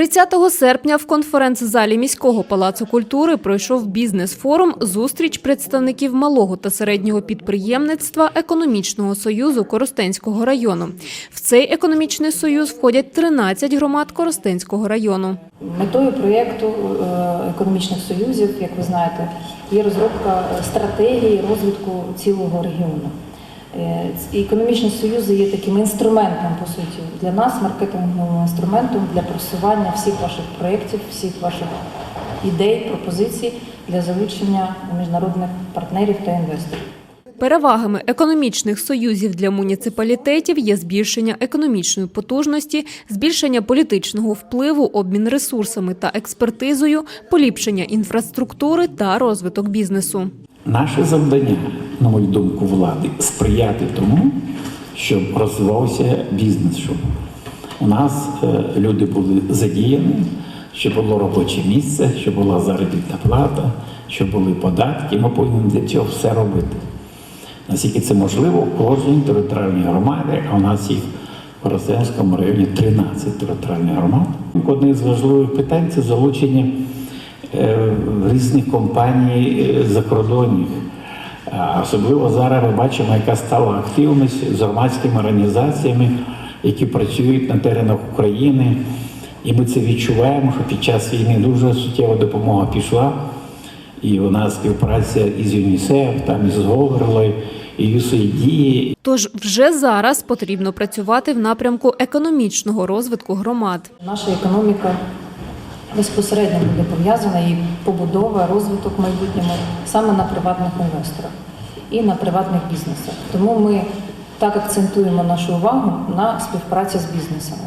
30 серпня в конференц-залі міського палацу культури пройшов бізнес-форум зустріч представників малого та середнього підприємництва економічного союзу Коростенського району. В цей економічний союз входять 13 громад Коростенського району. Метою проєкту е, економічних союзів, як ви знаєте, є розробка стратегії розвитку цілого регіону. Е, Економічні союзи є таким інструментом, по суті, для нас, маркетинговим інструментом для просування всіх ваших проєктів, всіх ваших ідей, пропозицій для залучення міжнародних партнерів та інвесторів. Перевагами економічних союзів для муніципалітетів є збільшення економічної потужності, збільшення політичного впливу, обмін ресурсами та експертизою, поліпшення інфраструктури та розвиток бізнесу. Наше завдання, на мою думку, влади сприяти тому, щоб розвивався бізнес. Щоб у нас е, люди були задіяні, щоб було робоче місце, щоб була заробітна плата, щоб були податки. Ми повинні для цього все робити. Наскільки це можливо, у кожній територіальній громаді, а у нас їх в Коростенському районі 13 територіальних громад. Одне з важливих питань це залучення е, різних компаній е, закордонних. Особливо зараз ми бачимо, яка стала активність з громадськими організаціями, які працюють на теренах України. І ми це відчуваємо, що під час війни дуже суттєва допомога пішла. І у нас співпраця із ЮНІСЕФ, там із Говерлою, і USAID, Тож вже зараз потрібно працювати в напрямку економічного розвитку громад. Наша економіка безпосередньо буде пов'язана і побудова, розвиток в майбутньому саме на приватних інвесторах і на приватних бізнесах. Тому ми так акцентуємо нашу увагу на співпраці з бізнесами.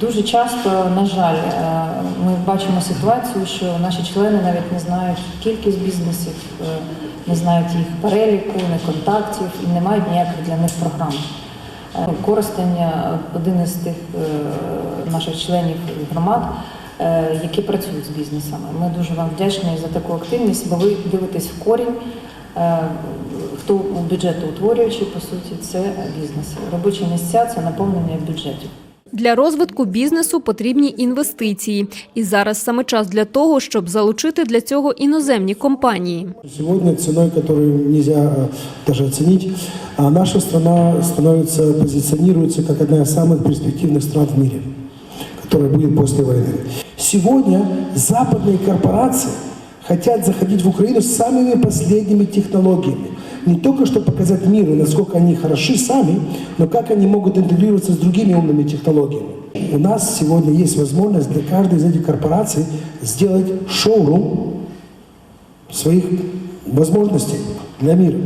Дуже часто, на жаль, е, ми бачимо ситуацію, що наші члени навіть не знають кількість бізнесів, е, не знають їх переліку, не контактів і не мають ніяких для них програм. Е, Коростення один із тих наших членів громад, які працюють з бізнесами. Ми дуже вам вдячні за таку активність, бо ви дивитесь в корінь. Е, Хто у бюджетоутворюючий, по суті, це бізнеси. Робочі місця це наповнення бюджетів. Для розвитку бізнесу потрібні інвестиції. І зараз саме час для того, щоб залучити для цього іноземні компанії. Сегодня ценой, которую нельзя э, даже оценить, а наша страна становится, позиционируется как одна из самых перспективных стран в мире, Которая будет после войны. Сегодня западные корпорации хотят заходить в Украину с самыми последними технологиями. Не только чтобы показать миру, насколько они хороши сами, но как они могут интегрироваться с другими умными технологиями. У нас сегодня есть возможность для каждой из этих корпораций сделать шоурум своих возможностей для мира.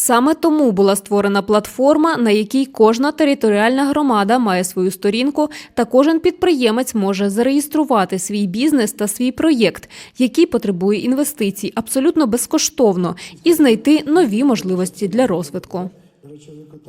Саме тому була створена платформа, на якій кожна територіальна громада має свою сторінку, та кожен підприємець може зареєструвати свій бізнес та свій проєкт, який потребує інвестицій абсолютно безкоштовно, і знайти нові можливості для розвитку.